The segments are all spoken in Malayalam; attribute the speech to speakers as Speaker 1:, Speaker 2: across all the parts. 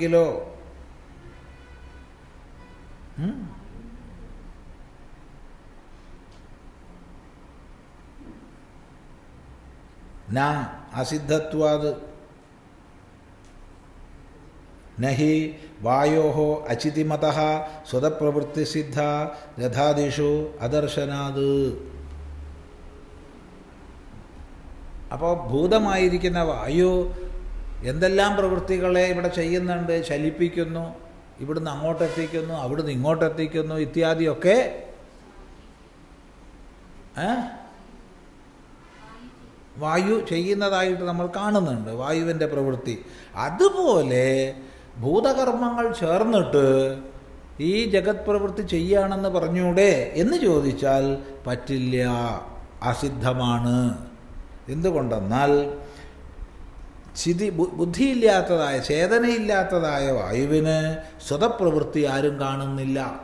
Speaker 1: കിലോ ഉം? ന അസിദ്ധത്വാത് നഹി വായോ അചിതിമത സ്വതപ്രവൃത്തിസിദ്ധ രഥാദിഷു അദർശനാത് അപ്പോൾ ഭൂതമായിരിക്കുന്ന വായു എന്തെല്ലാം പ്രവൃത്തികളെ ഇവിടെ ചെയ്യുന്നുണ്ട് ചലിപ്പിക്കുന്നു ഇവിടുന്ന് അങ്ങോട്ടെത്തിക്കുന്നു അവിടുന്ന് ഇങ്ങോട്ടെത്തിക്കുന്നു ഇത്യാദിയൊക്കെ? വായു ചെയ്യുന്നതായിട്ട് നമ്മൾ കാണുന്നുണ്ട് വായുവിന്റെ പ്രവൃത്തി അതുപോലെ ഭൂതകർമ്മങ്ങൾ ചേർന്നിട്ട് ഈ ജഗത് പ്രവൃത്തി ചെയ്യുകയാണെന്ന് പറഞ്ഞൂടെ എന്ന് ചോദിച്ചാൽ പറ്റില്ല അസിദ്ധമാണ് എന്തുകൊണ്ടെന്നാൽ ചിതി ബുദ്ധിയില്ലാത്തതായ ചേതനയില്ലാത്തതായ വായുവിന് സ്വതപ്രവൃത്തി ആരും കാണുന്നില്ല.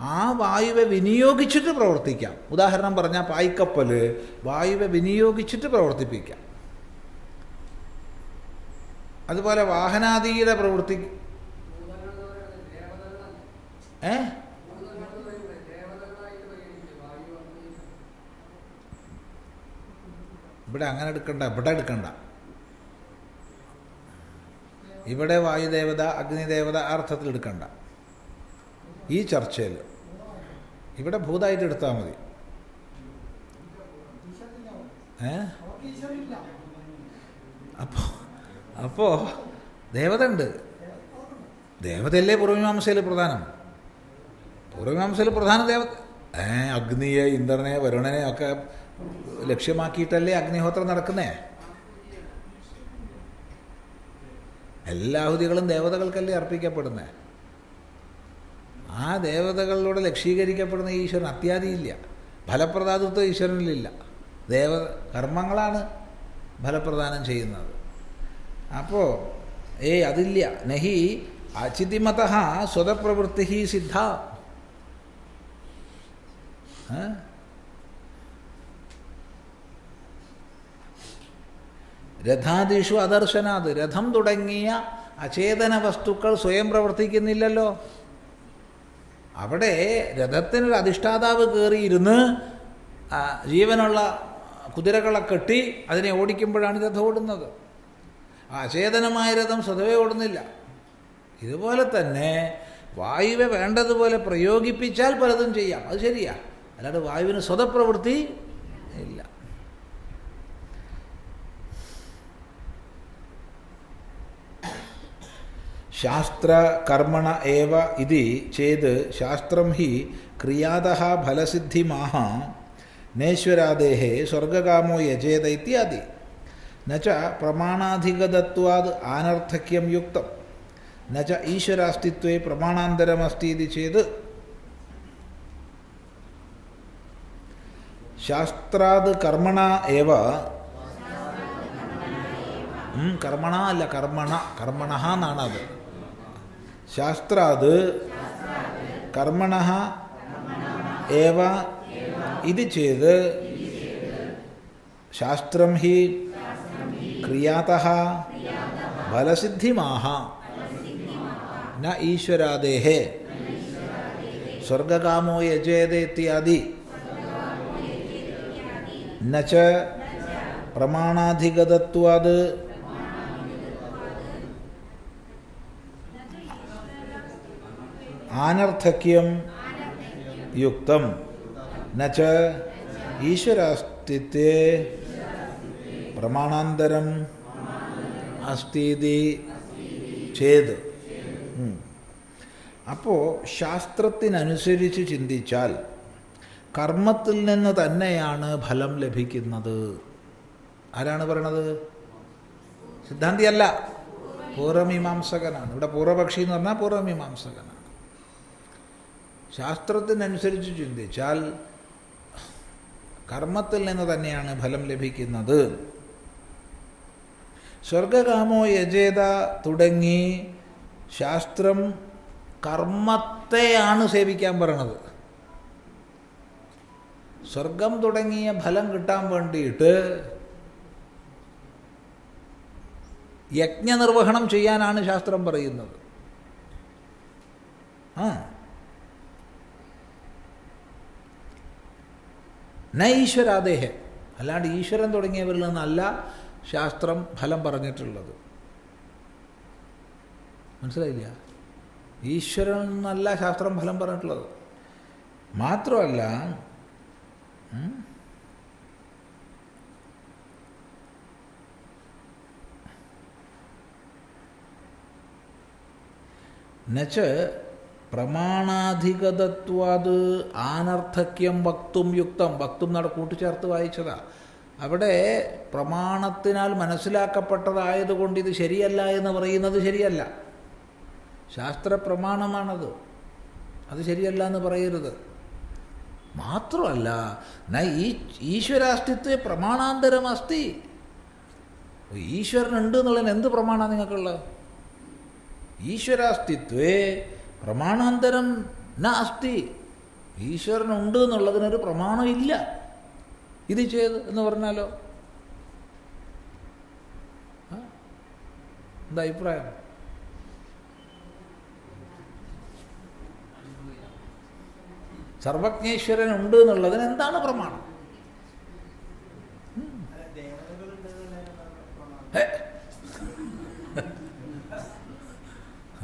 Speaker 1: ആ വായുവെ വിനിയോഗിച്ചിട്ട് പ്രവർത്തിക്കാം. ഉദാഹരണം പറഞ്ഞാൽ പായ്ക്കപ്പൽ വായുവെ വിനിയോഗിച്ചിട്ട് പ്രവർത്തിപ്പിക്കാം. അതുപോലെ വാഹനാദിയുടെ പ്രവൃത്തി ഏ? ഇവിടെ അങ്ങനെ എടുക്കണ്ട ഇവിടെ എടുക്കണ്ട. ഇവിടെ വായുദേവത അഗ്നിദേവത അർത്ഥത്തിൽ എടുക്കണ്ട. ഈ ചർച്ചയിൽ. ഇവിടെ ഭൂതായിട്ട് എടുത്താൽ മതി. ഏ? അപ്പോ അപ്പോൾ ദേവത ഉണ്ട് ദേവതയല്ലേ പൂർവമീമാംസയിൽ പ്രധാനം? പൂർവമീമാംസയിൽ പ്രധാന ദേവത ഏ അഗ്നിയെ ഇന്ദ്രനെ വരുണനെ ഒക്കെ ലക്ഷ്യമാക്കിയിട്ടല്ലേ അഗ്നിഹോത്രം നടക്കുന്നേ? എല്ലാ ആഹുതികളും ദേവതകൾക്കല്ലേ അർപ്പിക്കപ്പെടുന്നത് ആ ദേവതകളിലൂടെ ലക്ഷീകരിക്കപ്പെടുന്ന ഈശ്വരൻ അത്യാദിയില്ല. ഫലപ്രദാതത്വം ഈശ്വരനിലില്ല. ദേവ കർമ്മങ്ങളാണ് ഫലപ്രദാനം ചെയ്യുന്നത്. അപ്പോൾ ഏയ് അതില്ല. നഹി അചിതിമത സ്വതപ്രവൃത്തി സിദ്ധ. രഥാദിഷു അദർശനാത്. രഥം തുടങ്ങിയ അചേതന വസ്തുക്കൾ സ്വയം പ്രവർത്തിക്കുന്നില്ലല്ലോ. അവിടെ രഥത്തിനൊരു അധിഷ്ഠാതാവ് കയറിയിരുന്ന് ജീവനുള്ള കുതിരകളെ കെട്ടി അതിനെ ഓടിക്കുമ്പോഴാണ് രഥം ഓടുന്നത്. അചേതനമായ രഥം സ്വതവേ ഓടുന്നില്ല. ഇതുപോലെ തന്നെ വായുവെ വേണ്ടതുപോലെ പ്രയോഗിപ്പിച്ചാൽ പലതും ചെയ്യാം. അത് ശരിയാ. അല്ലാതെ വായുവിന് സ്വതപ്രവൃത്തി ഇല്ല ശാസ്ത്രകർമ്മണ ഏവ ഇതി ചേത് ശാസ്ത്രം ഹി ക്രിയാത ഫലസിദ്ധിമാഹ നേശ്വരാദേഹേ സ്വർഗകാമോ യജേത ഇത്യാദി. നച്ച പ്രമാണാധികതത്വാത് ആനർത്ഥക്യം യുക്തം. നച്ച ഈശ്വരാസ്തിത്വേ പ്രമാണാന്തരമസ്തി ഇതി ചേത്. ശാസ്ത്രാത് കർമ്മണ ഏവ? കർമ്മണ അല്ല കർമ്മണ കർമ്മണ എന്നാണ് അത് ശാസ്ത്രാത് കർമ്മണ ഏവ ഇത് ചെയ്ത് ശാസ്ത്രം ഹി ക്രിയാത ഫലസിദ്ധിമാഹ ഈശ്വരാദേഹേ സ്വർഗകാമോ യജേത ഇത്യാദി ന ച പ്രമാണാധിഗതത്വാത് ആനർത്ഥക്യം യുക്തം. നച്ച ഈശ്വരാസ്തിത്വ പ്രമാണാന്തരം അസ്തീതി ചേത് അപ്പോൾ ശാസ്ത്രത്തിനനുസരിച്ച് ചിന്തിച്ചാൽ കർമ്മത്തിൽ നിന്ന് തന്നെയാണ് ഫലം ലഭിക്കുന്നത്. ആരാണ് പറയണത്? സിദ്ധാന്തിയല്ല. പൂർവമീമാംസകനാണ് ഇവിടെ പൂർവപക്ഷി എന്ന് പറഞ്ഞാൽ പൂർവമീമാംസകനാണ് ശാസ്ത്രത്തിനനുസരിച്ച് ചിന്തിച്ചാൽ കർമ്മത്തിൽ നിന്ന് തന്നെയാണ് ഫലം ലഭിക്കുന്നത്. സ്വർഗകാമോ യജേത തുടങ്ങി ശാസ്ത്രം കർമ്മത്തെയാണ് സേവിക്കാൻ പറയണത്. സ്വർഗം തുടങ്ങിയ ഫലം കിട്ടാൻ വേണ്ടിയിട്ട് യജ്ഞനിർവഹണം ചെയ്യാനാണ് ശാസ്ത്രം പറയുന്നത്. ആ ന ഈശ്വരാദേഹം. അല്ലാണ്ട് ഈശ്വരൻ തുടങ്ങിയവരിൽ നിന്നല്ല ശാസ്ത്രം ഫലം പറഞ്ഞിട്ടുള്ളത്. മനസ്സിലായില്ല? ഈശ്വരൻ എന്നല്ല ശാസ്ത്രം ഫലം പറഞ്ഞിട്ടുള്ളത്. മാത്രമല്ല ഉം, നച്ച് പ്രമാണാധിഗതത്വാത് ആനർത്ഥക്യം വക്തും യുക്തം. വക്തും നട കൂട്ടിച്ചേർത്ത് വായിച്ചതാ. അവിടെ പ്രമാണത്തിനാൽ മനസ്സിലാക്കപ്പെട്ടതായതുകൊണ്ട് ഇത് ശരിയല്ല എന്ന് പറയുന്നത് ശരിയല്ല. ശാസ്ത്ര പ്രമാണമാണത് അത് ശരിയല്ല എന്ന് പറയരുത്. മാത്രമല്ല ഈശ്വരാസ്തിത്വ പ്രമാണാന്തരം അസ്തി ഈശ്വരനുണ്ട് എന്നുള്ളതിന് എന്ത് പ്രമാണമാണ് നിങ്ങൾക്കുള്ളത്? ഈശ്വരാസ്തിത്വേ പ്രമാണാന്തരം ന ഈശ്വരൻ ഈശ്വരനുണ്ട് എന്നുള്ളതിനൊരു പ്രമാണമില്ല. ഇത് ചെയ്ത് എന്ന് പറഞ്ഞാലോ? എന്താ അഭിപ്രായം? സർവജ്ഞേശ്വരൻ ഉണ്ട് എന്നുള്ളതിന് എന്താണ് പ്രമാണം? ഹേ.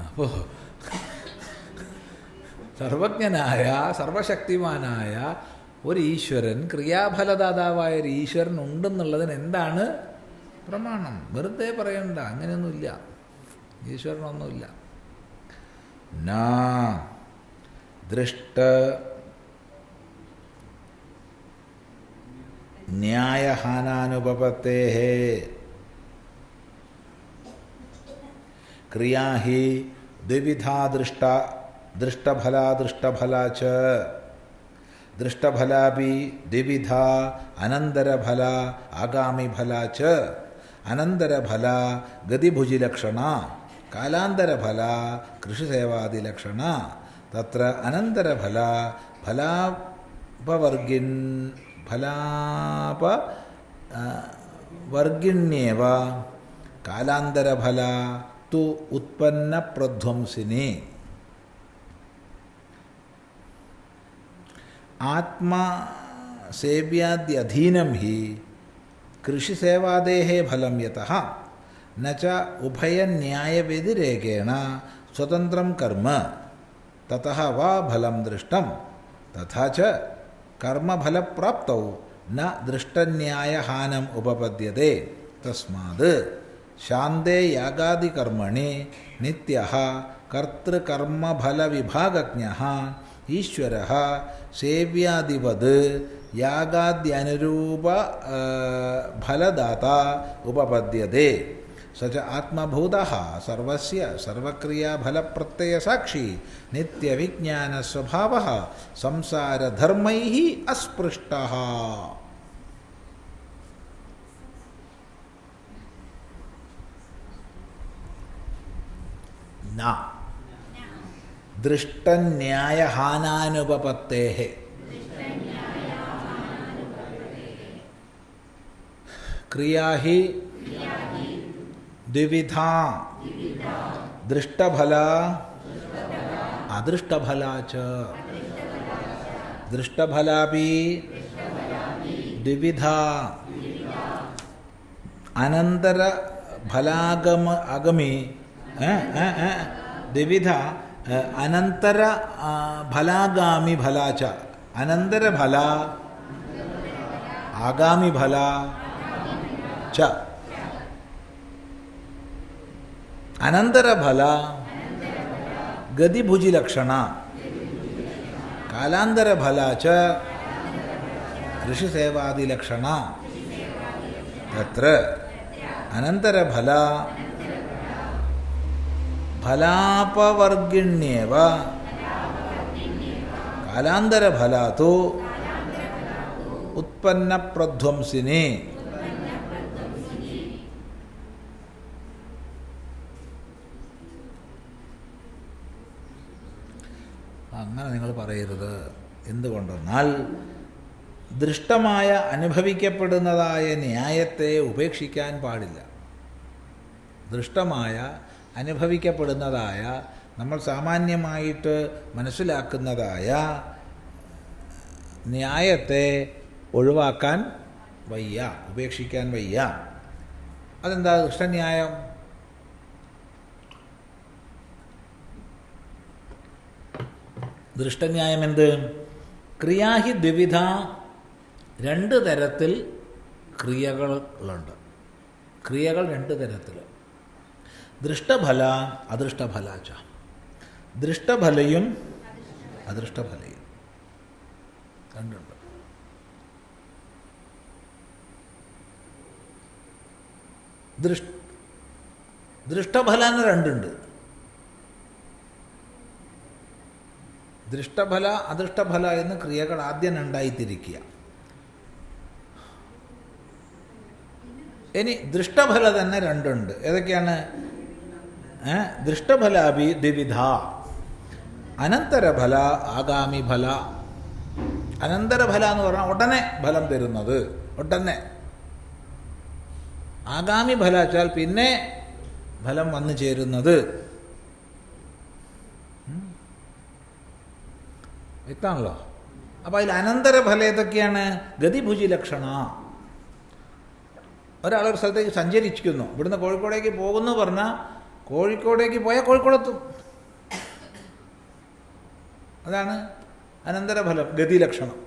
Speaker 1: സർവജ്ഞനായ സർവശക്തിമാനായ ഒരു ഈശ്വരൻ ക്രിയാഫലദാതാവായ ഒരു ഈശ്വരൻ ഉണ്ടെന്നുള്ളതിന് എന്താണ് പ്രമാണം? വെറുതെ പറയണ്ട അങ്ങനെയൊന്നുമില്ല. ഈശ്വരനൊന്നുമില്ല. നാ ദൃഷ്ട ന്യായഹാനാനുപപത്തേ ക്രിയാ ഹി ദ്വിവിധാ ദൃഷ്ട ദൃഷ്ടഫലാ ദൃഷ്ടഫലാ ച. ദൃഷ്ടഫലാപി ദ്വിവിധ അനന്തരഫല ആഗാമിഫല ച. അനന്തരഫല ഗതിഭുജിലക്ഷണ കാലാന്തരഫല കൃഷിസേവാദിലക്ഷണ തത്ര അനന്തരഫല ഫലാപവർഗിൻ ഫലാപ വർഗിണ്യേവ കാലാന്തരഫല തു ഉത്പന്ന പ്രധ്വംസിനി. ആത്മസേവ്യാദ്യധീനം ഹി കൃഷിസേവാദേഹേ ഫലം യതഃ ന ച ഉഭയന്യായവ്യതിരേകേണ സ്വതന്ത്രം കർമ്മ തതഃ വാ ഫലം ദൃഷ്ടം തഥാ ച കർമ്മഫലപ്രാപ്തൗ ന ദൃഷ്ടന്യായഹാനം ഉപപദ്യത്തെ തസ്മാത് ശാന്തേ യാഗാദികർമ്മണി നിത്യ കർത്തൃകർമ്മഫലവിഭാഗജ്ഞ ഈശ്വര ईश्वर सेव्यादिवद् यागाद्यनूप फलदाता उपपद्य स च आत्मभूतः सर्वस्य सर्वक्रियाफलप्रत्ययसाक्षी नित्यभिज्ञानस्वभावः संसारधर्मैः अस्पृष्ट। ना। दृष्टन्यायहानानुपपत्ते क्रिया ही द्विविधा अदृष्ट अदृष्टफला च दृष्टफला भी द्विविधा अनंतर आगमी द्विविधा അനന്തര ഫലാഗാമി ഫലാച അനന്തര ഫല ആഗാമി ഫല ച അനന്തര ഫല ಗದಿಭುಜಿ ಲಕ್ಷಣ ಕಾಲಾಂತರ ಫಲ ಚ ಋಷಿಸೇವಾದಿಲಕ್ಷಣ ತತ್ರ ಅನಂತರ ಫಲ ഫലാപവർഗിണ്യേവ. കാലാന്തരഫലാത്തു ഉത്പന്ന പ്രധ്വംസിനി അങ്ങനെ നിങ്ങൾ പറയരുത്. എന്തുകൊണ്ടെന്നാൽ ദൃഷ്ടമായ അനുഭവിക്കപ്പെടുന്നതായ ന്യായത്തെ ഉപേക്ഷിക്കാൻ പാടില്ല. ദൃഷ്ടമായ അനുഭവിക്കപ്പെടുന്നതായ നമ്മൾ സാമാന്യമായിട്ട് മനസ്സിലാക്കുന്നതായ ന്യായത്തെ ഒഴിവാക്കാൻ വയ്യ ഉപേക്ഷിക്കാൻ വയ്യ. അതെന്താ ഇഷ്ടന്യായം ദൃഷ്ടന്യായം എന്ത്? ക്രിയാഹി ദ്വിവിധ രണ്ട് തരത്തിൽ ക്രിയകളുണ്ട് ക്രിയകൾ രണ്ട് തരത്തിൽ. ദൃഷ്ടഫല അദൃഷ്ടഫലാച്ച ദൃഷ്ടഫലയും അദൃഷ്ടഫലയും. രണ്ടുണ്ട്. ദൃഷ് ദൃഷ്ടഫല എന്ന് രണ്ടുണ്ട്. ദൃഷ്ടഫല അദൃഷ്ടഫല എന്ന് ക്രിയകൾ ആദ്യം രണ്ടായിത്തിരിക്കുക. ഇനി ദൃഷ്ടഫല തന്നെ രണ്ടുണ്ട്. ഏതൊക്കെയാണ്? ഏ? ദൃഷ്ടഫലാഭി ദ്വിവിധ. അനന്തരഫല ആഗാമി ഫല അനന്തരഫല എന്ന് പറഞ്ഞാൽ ഉടനെ ഫലം തരുന്നത്. ഉടനെ. ആഗാമി ഫല വെച്ചാൽ പിന്നെ ഫലം വന്നു ചേരുന്നത്. വ്യക്തമാണല്ലോ? അപ്പോൾ അതിൽ അനന്തരഫലം ഏതൊക്കെയാണ്? ഗതിഭുജി ലക്ഷണ. ഒരാളൊരു സ്ഥലത്തേക്ക് സഞ്ചരിച്ചിരിക്കുന്നു. ഇവിടുന്ന് കോഴിക്കോടേക്ക് പോകുന്നു പറഞ്ഞാൽ കോഴിക്കോടേക്ക് പോയാൽ കോഴിക്കോടെത്തും. അതാണ് അനന്തരഫലം ഗതിലക്ഷണം.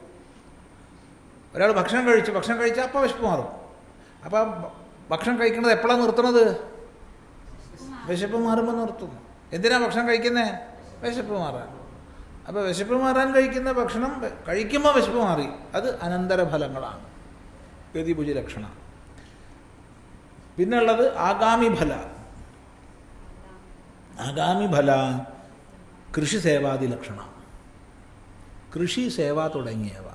Speaker 1: ഒരാൾ ഭക്ഷണം കഴിച്ചു ഭക്ഷണം കഴിച്ചാൽ അപ്പം വിശപ്പ് മാറും അപ്പോൾ ഭക്ഷണം കഴിക്കുന്നത് എപ്പോഴാണ് നിർത്തുന്നത് വിശപ്പ് മാറുമ്പോൾ നിർത്തും. എന്തിനാണ് ഭക്ഷണം കഴിക്കുന്നത് വിശപ്പ് മാറാൻ. അപ്പോൾ വിശപ്പ് മാറാൻ കഴിക്കുന്ന ഭക്ഷണം കഴിക്കുമ്പോൾ വിശപ്പ് മാറി. അത് അനന്തരഫലങ്ങളാണ്. ഗതിഭുജി ലക്ഷണം പിന്നുള്ളത് ആഗാമി ഫല ആഗാമി ഫല കൃഷി സേവാദി ലക്ഷണം കൃഷി സേവ തുടങ്ങിയവ.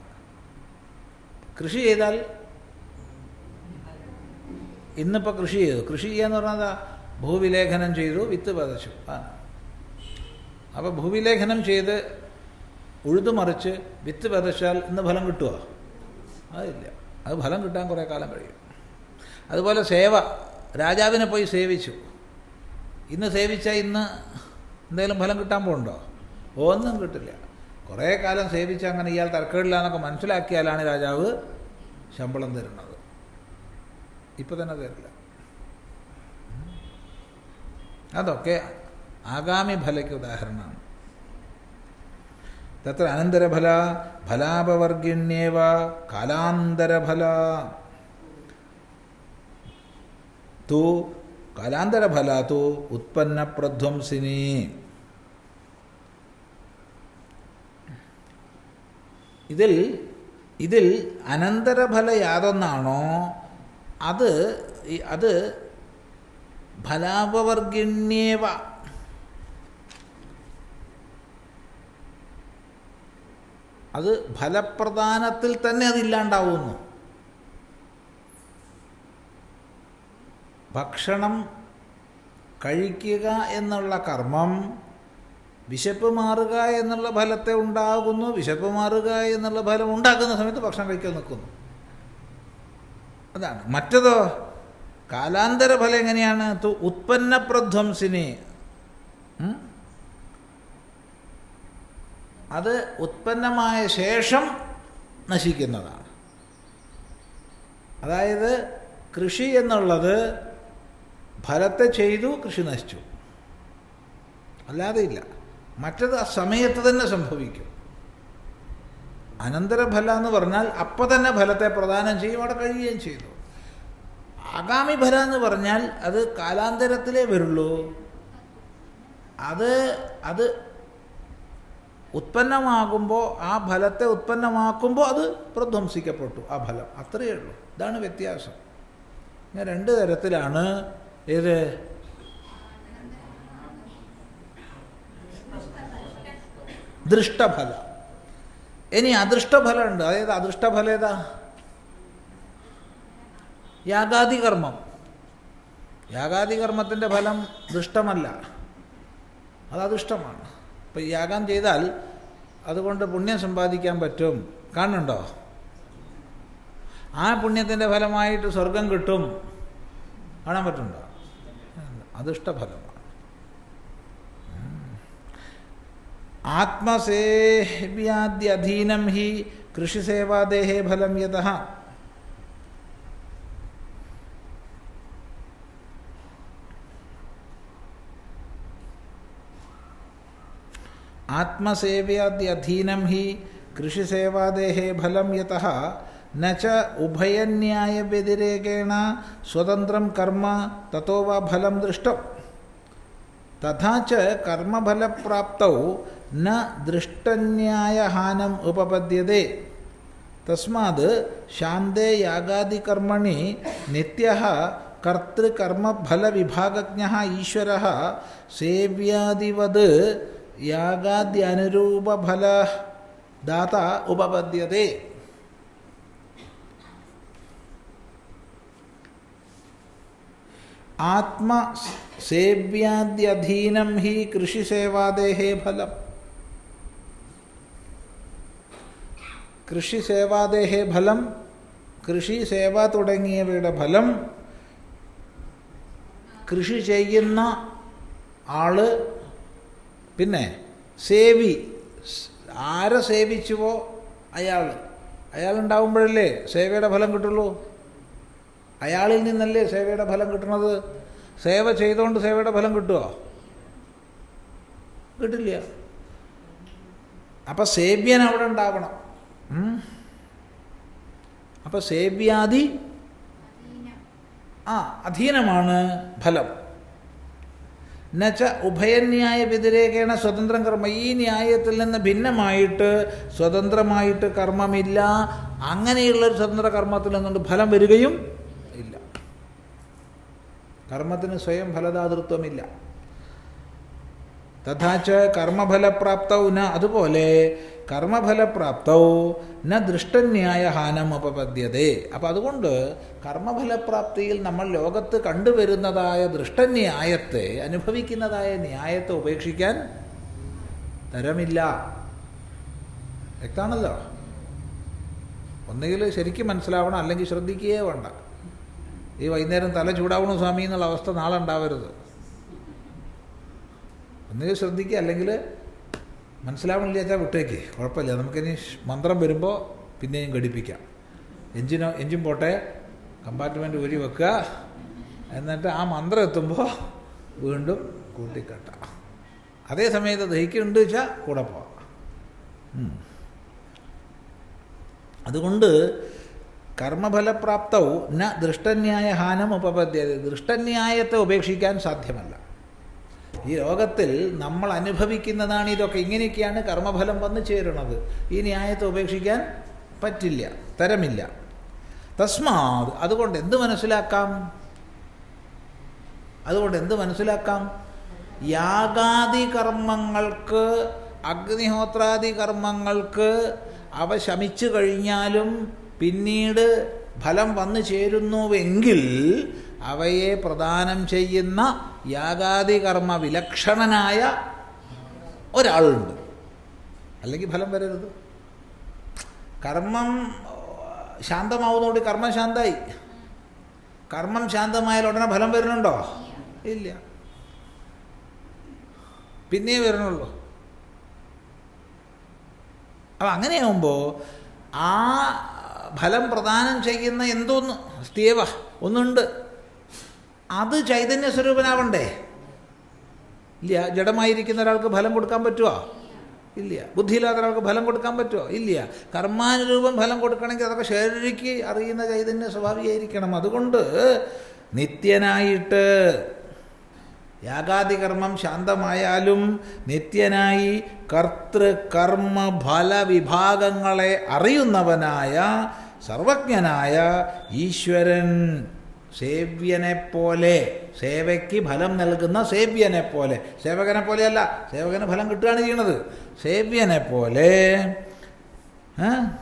Speaker 1: കൃഷി ചെയ്താൽ ഇന്നിപ്പോൾ കൃഷി ചെയ്തു. കൃഷി ചെയ്യാന്ന് പറഞ്ഞാൽ ഭൂവിലേഖനം ചെയ്തു വിത്ത് പതച്ചു. ആ. അപ്പോൾ ഭൂവിലേഖനം ചെയ്ത് ഉഴുതുമറിച്ച് വിത്ത് പതച്ചാൽ ഇന്ന് ഫലം കിട്ടുമോ അതില്ല. അത് ഫലം കിട്ടാൻ കുറേ കാലം കഴിയും. അതുപോലെ സേവ രാജാവിനെ പോയി സേവിച്ചു. ഇന്ന് സേവിച്ചാൽ ഇന്ന് എന്തെങ്കിലും ഫലം കിട്ടാൻ പോകുന്നുണ്ടോ ഒന്നും കിട്ടില്ല. കുറേ കാലം സേവിച്ച് അങ്ങനെ ഇയാൾ തർക്കമില്ല എന്നൊക്കെ മനസ്സിലാക്കിയാലാണ് രാജാവ് ശമ്പളം തരുന്നത്. ഇപ്പം തന്നെ തരില്ല. അതൊക്കെ ആഗാമി ഫലയ്ക്ക് ഉദാഹരണമാണ്. തത്ര അനന്തരഫല ഫലാപവർഗിണ്യേവ കാലാന്തരഫല. തു കാലാന്തരഫല തു ഉത്പന്ന പ്രധ്വംസിനി ഇതിൽ ഇതിൽ അനന്തരഫല യാതൊന്നാണോ അത് അത് ഫലാപവർഗിണ്യേവ. അത് ഫലപ്രധാനത്തിൽ തന്നെ അതില്ലാണ്ടാവുന്നു ഭക്ഷണം കഴിക്കുക എന്നുള്ള കർമ്മം വിശപ്പ് മാറുക എന്നുള്ള ഫലത്തെ ഉണ്ടാകുന്നു വിശപ്പ് മാറുക എന്നുള്ള ഫലം ഉണ്ടാക്കുന്ന സമയത്ത് ഭക്ഷണം കഴിക്കാൻ നിൽക്കുന്നു. അതാണ്. മറ്റതോ കാലാന്തര ഫലം എങ്ങനെയാണ്? ഉത്പന്ന പ്രധ്വംസിനി. അത് ഉത്പന്നമായ ശേഷം നശിക്കുന്നതാണ്. അതായത് കൃഷി എന്നുള്ളത് ഫലത്തെ ചെയ്തു കൃഷി നശിച്ചു. അല്ലാതെ ഇല്ല. മറ്റത് ആ സമയത്ത് തന്നെ സംഭവിക്കും. അനന്തരഫല എന്ന് പറഞ്ഞാൽ അപ്പം തന്നെ ഫലത്തെ പ്രദാനം ചെയ്യും അവിടെ കഴിയുകയും ചെയ്തു. ആഗാമി ഫല എന്ന് പറഞ്ഞാൽ അത് കാലാന്തരത്തിലേ വരുള്ളൂ. അത് അത് ഉത്പന്നമാകുമ്പോൾ ആ ഫലത്തെ ഉത്പന്നമാക്കുമ്പോൾ അത് പ്രധ്വംസിക്കപ്പെട്ടു ആ ഫലം. അത്രയേ ഉള്ളൂ. ഇതാണ് വ്യത്യാസം. ഇങ്ങനെ രണ്ട് തരത്തിലാണ് ഏത്? ദൃഷ്ടഫല. ഇനി അദൃഷ്ടഫലം ഉണ്ട് അതായത് അദൃഷ്ടഫല ഏതാ? യാഗാദി കർമ്മം യാഗാദി കർമ്മത്തിന്റെ ഫലം ദൃഷ്ടമല്ല. അത് അദൃഷ്ടമാണ്. ഇപ്പം യാഗം ചെയ്താൽ അതുകൊണ്ട് പുണ്യം സമ്പാദിക്കാൻ പറ്റും. കാണുന്നുണ്ടോ? ആ പുണ്യത്തിന്റെ ഫലമായിട്ട് സ്വർഗം കിട്ടും. കാണാൻ പറ്റുന്നുണ്ടോ? അദൃഷ്ടഫലമാണ് ഉം. ആത്മസേവ്യാദ്യധീനം ഹി കൃഷിസേവാദേഹേ ഫലം യതഃ ആത്മസേവ്യാദ്യധീനം ഹി കൃഷിസേവാദേഹേ ഫലം യതഃ ന ച ഉഭയന്യായവ്യതിരേകേണ സ്വതന്ത്രം കർമ്മ തത്തോ വാ ഫലം ദൃഷ്ടം തഥാ ച കർമ്മഫലപ്രാപ്തൗ ന ദൃഷ്ടന്യായഹാനം ഉപപദ്യത്തെ തസ്മാത് ശാന്തേ യാഗാദികർമ്മണി നിത്യഃ കർത്തൃകർമ്മഫലവിഭാഗജ്ഞः ഈശ്വരः സേവ്യാദിവത് യാഗാദ്യനുരൂപഫല ദാത സേവ്യാദ്യധീനം ഹി കൃഷിസേവാദേഹേ ഫലം. കൃഷി കൃഷിസേവാദേഹേ ഫലം കൃഷി സേവ തുടങ്ങിയവയുടെ ഫലം കൃഷി ചെയ്യുന്ന ആൾ പിന്നെ സേവി ആരെ സേവിച്ചുവോ? അയാൾ അയാളുണ്ടാവുമ്പോഴല്ലേ സേവയുടെ ഫലം കിട്ടുള്ളൂ. അയാളിൽ നിന്നല്ലേ സേവയുടെ ഫലം കിട്ടുന്നത്? സേവ ചെയ്തുകൊണ്ട് സേവയുടെ ഫലം കിട്ടുമോ കിട്ടില്ല. അപ്പം സേവ്യൻ അവിടെ ഉണ്ടാവണം. അപ്പം സേവ്യാദി ആ അധീനമാണ് ഫലം. എന്നുവെച്ച ഉഭയന്യായ വ്യതിരേകേണ സ്വതന്ത്രം കർമ്മ. ഈ ന്യായത്തിൽ നിന്ന് ഭിന്നമായിട്ട് സ്വതന്ത്രമായിട്ട് കർമ്മമില്ല. അങ്ങനെയുള്ളൊരു സ്വതന്ത്ര കർമ്മത്തിൽ നിന്നുകൊണ്ട് ഫലം വരികയും കർമ്മത്തിന് സ്വയം ഫലദാതൃത്വമില്ല. തഥാച്ച കർമ്മഫലപ്രാപ്തൗ ന അതുപോലെ കർമ്മഫലപ്രാപ്തൗ ന ദൃഷ്ടന്യായ ഹാനം ഉപപദ്യതേ അപ്പം അതുകൊണ്ട് കർമ്മഫലപ്രാപ്തിയിൽ നമ്മൾ ലോകത്ത് കണ്ടുവരുന്നതായ ദൃഷ്ടന്യായത്തെ അനുഭവിക്കുന്നതായ ന്യായത്തെ ഉപേക്ഷിക്കാൻ തരമില്ല. വ്യക്താണല്ലോ? ഒന്നുകിൽ ശരിക്കും മനസ്സിലാവണം അല്ലെങ്കിൽ ശ്രദ്ധിക്കുകയേ വേണ്ട. ഈ വൈകുന്നേരം തല ചൂടാവണു സ്വാമി എന്നുള്ള അവസ്ഥ നാളെ ഉണ്ടാവരുത് ഒന്നുകിൽ ശ്രദ്ധിക്കുക അല്ലെങ്കിൽ മനസ്സിലാവണില്ല വെച്ചാൽ വിട്ടേക്ക്. കുഴപ്പമില്ല. നമുക്കിനി മന്ത്രം വരുമ്പോൾ പിന്നെയും ഘടിപ്പിക്കാം. എഞ്ചിനോ എഞ്ചിൻ പോട്ടെ കമ്പാർട്ട്മെന്റ് ഊരി വെക്കുക. എന്നിട്ട് ആ മന്ത്രം എത്തുമ്പോൾ വീണ്ടും കൂട്ടിക്കെട്ടാം. അതേ സമയത്ത് ദഹിക്കുന്നുണ്ട് വെച്ചാൽ കൂടെ പോവാം. അതുകൊണ്ട് കർമ്മഫലപ്രാപ്തവും ന ദൃഷ്ടന്യായ ഹാനം ഉപപദ്ധ്യത ദൃഷ്ടന്യായത്തെ ഉപേക്ഷിക്കാൻ സാധ്യമല്ല. ഈ ലോകത്തിൽ നമ്മൾ അനുഭവിക്കുന്നതാണ് ഇതൊക്കെ. ഇങ്ങനെയൊക്കെയാണ് കർമ്മഫലം വന്നു ചേരുന്നത്. ഈ ന്യായത്തെ ഉപേക്ഷിക്കാൻ പറ്റില്ല. തരമില്ല. തസ്മാത് അതുകൊണ്ട് എന്ത് മനസ്സിലാക്കാം? അതുകൊണ്ട് എന്ത് മനസ്സിലാക്കാം? യാഗാദി കർമ്മങ്ങൾക്ക് അഗ്നിഹോത്രാദി കർമ്മങ്ങൾക്ക് അവ ശമിച്ചു കഴിഞ്ഞാലും പിന്നീട് ഫലം വന്നു ചേരുന്നുവെങ്കിൽ അവയെ പ്രദാനം ചെയ്യുന്ന യാഗാദി കർമ്മ വിലക്ഷണനായ ഒരാളുണ്ട്. അല്ലെങ്കിൽ ഫലം വരരുത്. കർമ്മം ശാന്തമാവുന്നതുകൊണ്ട് കർമ്മം ശാന്തായി. കർമ്മം ശാന്തമായാൽ ഉടനെ ഫലം വരുന്നുണ്ടോ? ഇല്ല. പിന്നെ വരണുള്ളൂ അപ്പം അങ്ങനെയാകുമ്പോൾ ആ ഫലം പ്രദാനം ചെയ്യുന്ന എന്തോന്ന്? സ്തീവ ഒന്നുണ്ട്. അത് ചൈതന്യ സ്വരൂപനാവണ്ടേ? ഇല്ല. ജഡമായിരിക്കുന്ന ഒരാൾക്ക് ഫലം കൊടുക്കാൻ പറ്റുമോ ഇല്ല. ബുദ്ധിയില്ലാത്ത ഒരാൾക്ക് ഫലം കൊടുക്കാൻ പറ്റുമോ ഇല്ല. കർമാനുരൂപം ഫലം കൊടുക്കണമെങ്കിൽ അതൊക്കെ ശരീരയ്ക്ക് അറിയുന്ന ചൈതന്യ സ്വഭാവിയായിരിക്കണം അതുകൊണ്ട് നിത്യനായിട്ട് യാഗാദി കർമ്മം ശാന്തമായാലും നിത്യനായി കർത്തൃ കർമ്മ ഫല വിഭാഗങ്ങളെ അറിയുന്നവനായ സർവജ്ഞനായ ഈശ്വരൻ സേവ്യനെ പോലെ സേവയ്ക്ക് ഫലം നൽകുന്ന സേവ്യനെ പോലെ സേവകനെ പോലെയല്ല സേവകന് ഫലം കിട്ടുകയാണ് ചെയ്യണത്. സേവ്യനെ പോലെ ആ,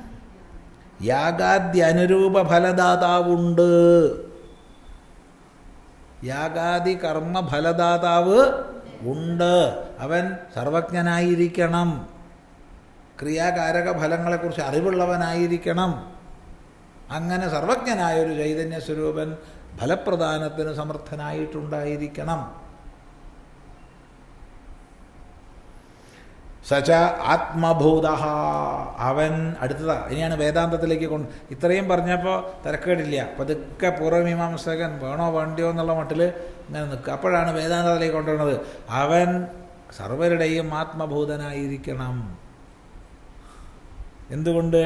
Speaker 1: യാഗാദ്യനുരൂപ ഫലദാതാവുണ്ട് യാഗാദി കർമ്മ ഫലദാതാവ് ഉണ്ട്. അവൻ സർവജ്ഞനായിരിക്കണം. ക്രിയാകാരക ഫലങ്ങളെക്കുറിച്ച് അറിവുള്ളവനായിരിക്കണം. അങ്ങനെ സർവജ്ഞനായൊരു ചൈതന്യ സ്വരൂപൻ ഫലപ്രദാനത്തിന് സമർത്ഥനായിട്ടുണ്ടായിരിക്കണം. സച ആത്മഭൂത അവൻ അടുത്തതാ ഇനിയാണ് വേദാന്തത്തിലേക്ക് കൊണ്ട് ഇത്രയും പറഞ്ഞപ്പോൾ തിരക്കേടില്ല. പതുക്കെ പൂർവമീമാംസകൻ വേണോ വേണ്ടിയോ എന്നുള്ള മട്ടിൽ ഇങ്ങനെ നിൽക്കുക. അപ്പോഴാണ് വേദാന്തത്തിലേക്ക് കൊണ്ടുവരുന്നത്. അവൻ സർവരുടെയും ആത്മഭൂതനായിരിക്കണം എന്തുകൊണ്ട്?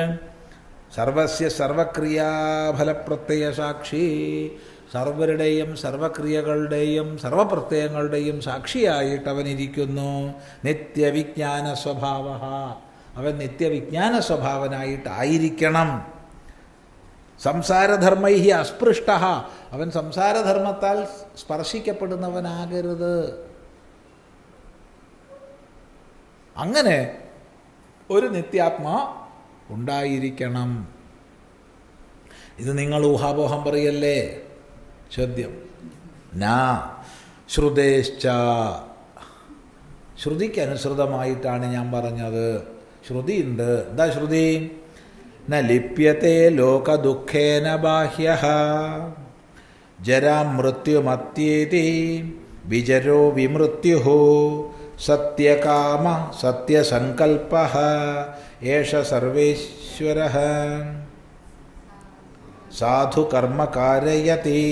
Speaker 1: സർവസ്യ സർവക്രിയാഫലപ്രത്യയ സാക്ഷി സർവരുടെയും സർവക്രിയകളുടെയും സർവപ്രത്യയങ്ങളുടെയും സാക്ഷിയായിട്ട് അവനിരിക്കുന്നു നിത്യവിജ്ഞാന സ്വഭാവ അവൻ നിത്യവിജ്ഞാന സ്വഭാവനായിട്ടായിരിക്കണം സംസാരധർമ്മൈ അസ്പൃഷ്ട. അവൻ സംസാരധർമ്മത്താൽ സ്പർശിക്കപ്പെടുന്നവനാകരുത്. അങ്ങനെ ഒരു നിത്യാത്മാ ഉണ്ടായിരിക്കണം. ഇത് നിങ്ങൾ ഊഹാപോഹം പറയല്ലേ? ചോദ്യം. നാ ശ്രുതേശ്ച. ശ്രുതിക്ക് അനുസൃതമായിട്ടാണ് ഞാൻ പറഞ്ഞത്. ശ്രുതി ഉണ്ട് എന്താ ശ്രുതി? ന ലിപ്യത്തെ ലോകദുഃഖേന ബാഹ്യ ജരാമൃത്യുമത്യേതി വിജരോ വിമൃത്യു സത്യകാമ സത്യസങ്കൽപ്പ ഏഷ സർവേശ്വര സാധുകർമ്മ കാരയതി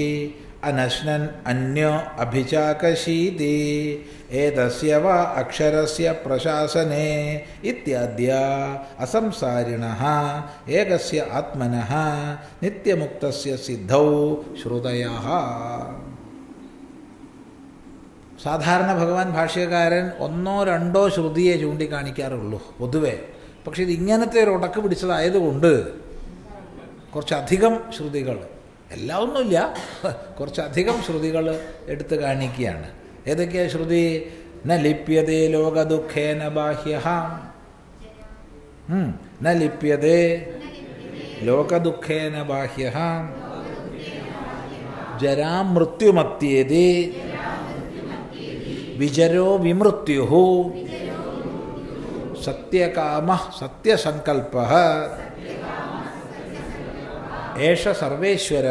Speaker 1: അനശ്നൻ അന്യോ അഭിചാകശീതി ഏതസ്യ വ അക്ഷരസ്യ പ്രശാസനെ ഇത്യാദ്യ അസംസാരിണ ഏകസ്യ ആത്മന നിത്യമുക്തസ്യ സിദ്ധൗ ശ്രുതയ സാധാരണ ഭഗവാൻ ഭാഷ്യകാരൻ ഒന്നോ രണ്ടോ ശ്രുതിയെ ചൂണ്ടിക്കാണിക്കാറുള്ളൂ പൊതുവെ. പക്ഷെ ഇത് ഇങ്ങനത്തെ ഒരു ഉടക്ക് പിടിച്ചതായതുകൊണ്ട് കുറച്ചധികം ശ്രുതികൾ എല്ലാം ഒന്നുമില്ല കുറച്ചധികം ശ്രുതികൾ എടുത്ത് കാണിക്കുകയാണ്. ഏതൊക്കെയാ ശ്രുതി? ന ലിപ്യതേ ലോകദുഃഖേന ബാഹ്യ ന ലിപ്യതേ ലോകദുഃഖേന ബാഹ്യ ജരാമൃത്യുമത്യേതി. വിജരോ വിമൃത്യു സത്യകാമ സത്യസങ്കൽപ്പ ഏഷ സർവേശ്വര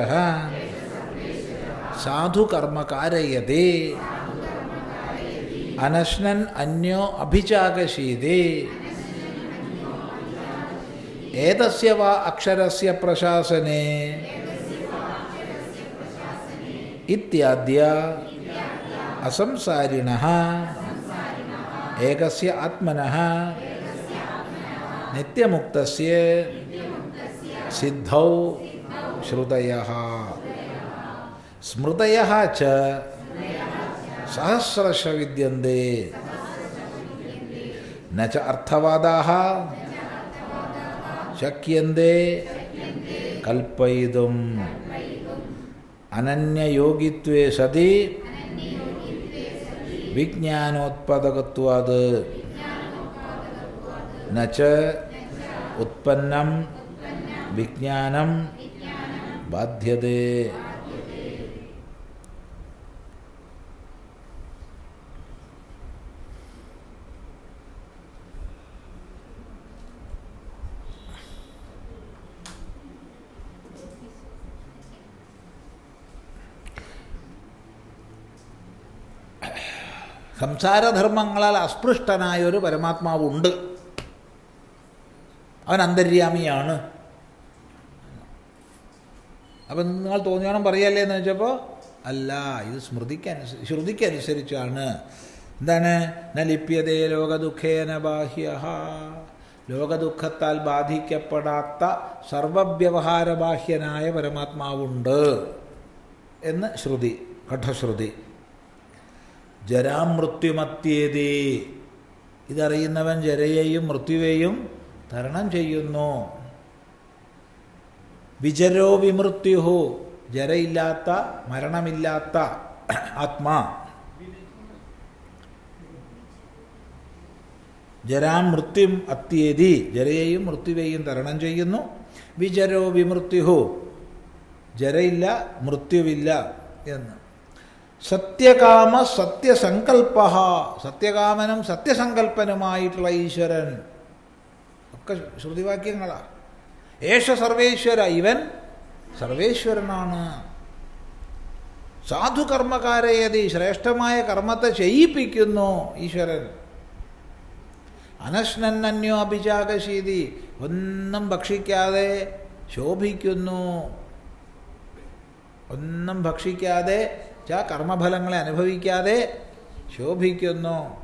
Speaker 1: സാധുകർമ്മ കാരയതേ അനശ്നൻ അന്യോ അഭിചാകശീതേ ഏതസ്യ വാ അക്ഷരസ്യ പ്രശാസനെ ഇത്യാദ്യ അസംസാരിണ ഏകസ്യ ആത്മന നിത്യമുക്തസ്യ സിദ്ധൗ ശ്രുതയ സ്മൃതയ ച സഹസ്രശ വിദ്യന്തെ ന ച അർത്ഥവാദാः ശക്യന്തെ കൽപ്പയിതും അനന്യയോഗിത്വേ സതി വിജ്ഞാനോത്പാദകത്വാത് ന ച ഉത്പന്നം സംസാരധർമ്മങ്ങളാൽ അസ്പൃഷ്ടനായ ഒരു പരമാത്മാവുണ്ട്. അവൻ അന്തര്യാമിയാണ്. അപ്പം നിങ്ങൾ തോന്നിയോണം പറയല്ലേ എന്ന് വെച്ചപ്പോൾ അല്ല ഇത് സ്മൃതിക്കനുസരി ശ്രുതിക്കനുസരിച്ചാണ്. എന്താണ്? ന ലിപ്യതേ ലോകദുഃഖേന ബാഹ്യ ലോകദുഃഖത്താൽ ബാധിക്കപ്പെടാത്ത സർവവ്യവഹാരബാഹ്യനായ പരമാത്മാവുണ്ട് എന്ന് ശ്രുതി കഠശ്രുതി. ജരാമൃത്യുമത്യേതേ. ഇതറിയുന്നവൻ ജരയെയും മൃത്യുവേയും തരണം ചെയ്യുന്നു. വിജരോ വിമൃത്യുഹു. ജരയില്ലാത്ത മരണമില്ലാത്ത ആത്മാ. ജരാം മൃത്യും അത്യേതി. ജരയെയും മൃത്യുവേയും തരണം ചെയ്യുന്നു. വിജരോ വിമൃത്യുഹു. ജരയില്ല മൃത്യുവില്ല എന്ന്. സത്യകാമ സത്യസങ്കൽപ്പ സത്യകാമനും സത്യസങ്കല്പനുമായിട്ടുള്ള ഈശ്വരൻ. ഒക്കെ ശ്രുതിവാക്യങ്ങളാണ് ഏഷ സർവേശ്വര. ഇവൻ സർവേശ്വരനാണ്. സാധുകർമ്മകാരയതി ശ്രേഷ്ഠമായ കർമ്മത്തെ ചെയ്യിപ്പിക്കുന്നു ഈശ്വരൻ. അനശ്നന്നന്യോ അഭിചാകശീതി ഒന്നും ഭക്ഷിക്കാതെ ശോഭിക്കുന്നു. ഒന്നും ഭക്ഷിക്കാതെ ചാ കർമ്മഫലങ്ങളെ അനുഭവിക്കാതെ ശോഭിക്കുന്നു.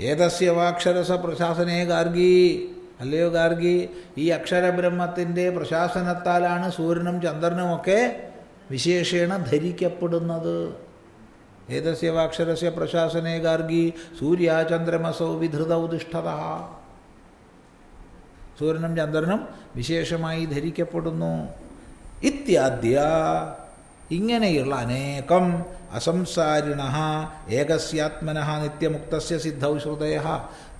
Speaker 1: ഏതസ്യ വാക്ഷരസ പ്രശാസനേ ഗാർഗി. അല്ലയോ ഗാർഗി? ഈ അക്ഷരബ്രഹ്മത്തിന്റെ പ്രശാസനത്താലാണ് സൂര്യനും ചന്ദ്രനുമൊക്കെ വിശേഷേണ ധരിക്കപ്പെടുന്നത്. ഏതസ്യ വാക്ഷരസ്യ പ്രശാസനേ ഗാർഗി? സൂര്യാചന്ദ്രമസൗ വിധൃതൗ തിഷ്ഠത. സൂര്യനും ചന്ദ്രനും വിശേഷമായി ധരിക്കപ്പെടുന്നു. ഇത്യാദ്യ ഇങ്ങനെയുള്ള അനേകം അസംസാരിണ ഏകസ്യാത്മന നിത്യമുക്തസ്യ സിദ്ധൗ ശ്രുതയ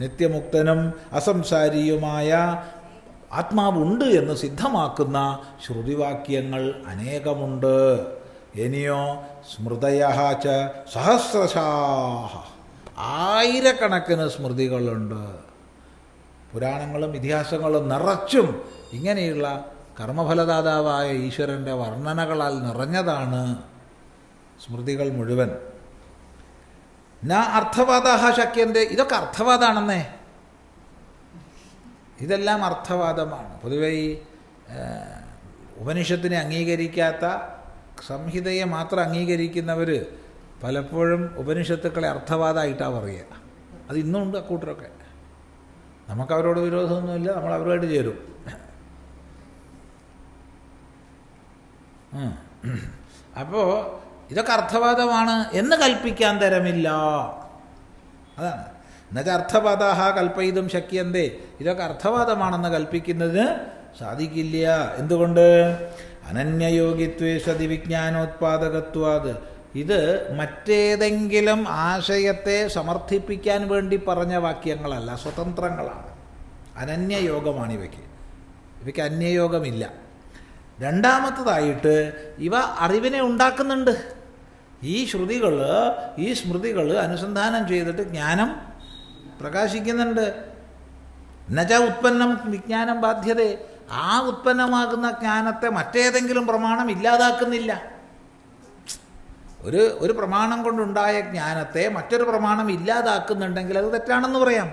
Speaker 1: നിത്യമുക്തനും അസംസാരിയുമായ ആത്മാവുണ്ട് എന്ന് സിദ്ധമാക്കുന്ന ശ്രുതിവാക്യങ്ങൾ അനേകമുണ്ട്. ഇനിയോ സ്മൃതയ ച സഹസ്രശാഹ. ആയിരക്കണക്കിന് സ്മൃതികളുണ്ട്. പുരാണങ്ങളും ഇതിഹാസങ്ങളും നിറച്ചും ഇങ്ങനെയുള്ള കർമ്മഫലദാതാവായ ഈശ്വരന്റെ വർണനകളാൽ നിറഞ്ഞതാണ് സ്മൃതികൾ മുഴുവൻ. ന അർത്ഥവാദ ശക്യന്റെ ഇതൊക്കെ അർത്ഥവാദാണെന്നേ. ഇതെല്ലാം അർത്ഥവാദമാണ്. പൊതുവെ ഈ ഉപനിഷത്തിനെ അംഗീകരിക്കാത്ത സംഹിതയെ മാത്രം അംഗീകരിക്കുന്നവർ പലപ്പോഴും ഉപനിഷത്തുക്കളെ അർത്ഥവാദമായിട്ടാണ് പറയുക. അത് ഇന്നുണ്ട് അക്കൂട്ടരൊക്കെ നമുക്ക് അവരോട് വിരോധമൊന്നുമില്ല നമ്മൾ അവരുമായിട്ട് ചേരും. അപ്പോൾ ഇതൊക്കെ അർത്ഥവാദമാണ് എന്ന് കൽപ്പിക്കാൻ തരമില്ല. അതാണ്. എന്നുവെച്ചാൽ അർത്ഥവാദ കൽപ്പയിതും ശക്യന്തേ. ഇതൊക്കെ അർത്ഥവാദമാണെന്ന് കൽപ്പിക്കുന്നതിന് സാധിക്കില്ല. എന്തുകൊണ്ട്? അനന്യയോഗിത്വേ സതി വിജ്ഞാനോത്പാദകത്വാത്. ഇത് മറ്റേതെങ്കിലും ആശയത്തെ സമർത്ഥിപ്പിക്കാൻ വേണ്ടി പറഞ്ഞ വാക്യങ്ങളല്ല സ്വതന്ത്രങ്ങളാണ്. അനന്യയോഗമാണ് ഇവയ്ക്ക് ഇവയ്ക്ക് അന്യയോഗമില്ല. രണ്ടാമത്തതായിട്ട് ഇവ അറിവിനെ ഉണ്ടാക്കുന്നുണ്ട്. ഈ ശ്രുതികൾ ഈ സ്മൃതികൾ അനുസന്ധാനം ചെയ്തിട്ട് ജ്ഞാനം പ്രകാശിക്കുന്നുണ്ട്. നജ ഉത്പന്നം വിജ്ഞാനം ബാധ്യത. ആ ഉത്പന്നമാകുന്ന ജ്ഞാനത്തെ മറ്റേതെങ്കിലും പ്രമാണം ഇല്ലാതാക്കുന്നില്ല. ഒരു ഒരു പ്രമാണം കൊണ്ടുണ്ടായ ജ്ഞാനത്തെ മറ്റൊരു പ്രമാണം ഇല്ലാതാക്കുന്നുണ്ടെങ്കിൽ അത് തെറ്റാണെന്ന് പറയാം.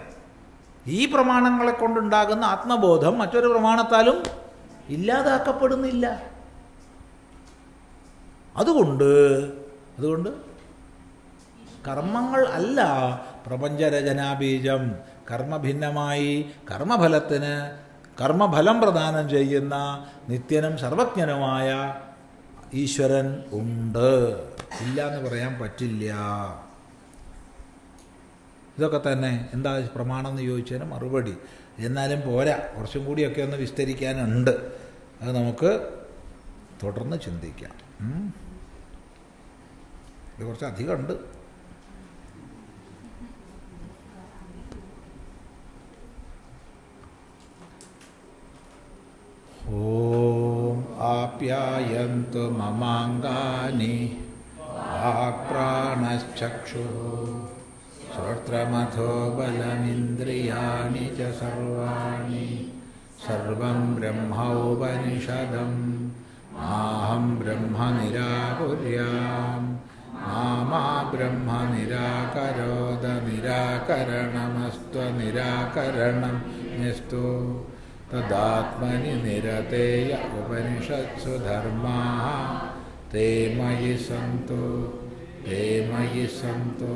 Speaker 1: ഈ പ്രമാണങ്ങളെ കൊണ്ടുണ്ടാകുന്ന ആത്മബോധം മറ്റൊരു പ്രമാണത്താലും ഇല്ലാതാക്കപ്പെടുന്നില്ല. അതുകൊണ്ട് അതുകൊണ്ട് കർമ്മങ്ങൾ അല്ല പ്രപഞ്ചരചനാബീജം. കർമ്മഭിന്നമായി കർമ്മഫലത്തിന് കർമ്മഫലം പ്രദാനം ചെയ്യുന്ന നിത്യനും സർവജ്ഞനുമായ ഈശ്വരൻ ഉണ്ട്. ഇല്ല എന്ന് പറയാൻ പറ്റില്ല. ഇതൊക്കെ തന്നെ എന്താ പ്രമാണം എന്ന് ചോദിച്ചതിന് മറുപടി. എന്നാലും പോരാ. കുറച്ചും കൂടിയൊക്കെ ഒന്ന് വിസ്തരിക്കാനുണ്ട്. അത് നമുക്ക് തുടർന്ന് ചിന്തിക്കാം. ഇത് കുറച്ച് അധികമുണ്ട്. ഓം ആപ്യായന്തു മമാങ്കാനി श्रोत्रमथो बलमिन्द्रियाणि च सर्वाणि सर्वं ब्रह्मोपनिषदं माहं ब्रह्म निराकुर्याम् मा ब्रह्म निराकरोद निराकरणमस्त्व निराकरणं निस्तु तदात्मनि निरतेय उपनिषत्सु धर्माः ते मयि सन्तो ते मयि सन्तो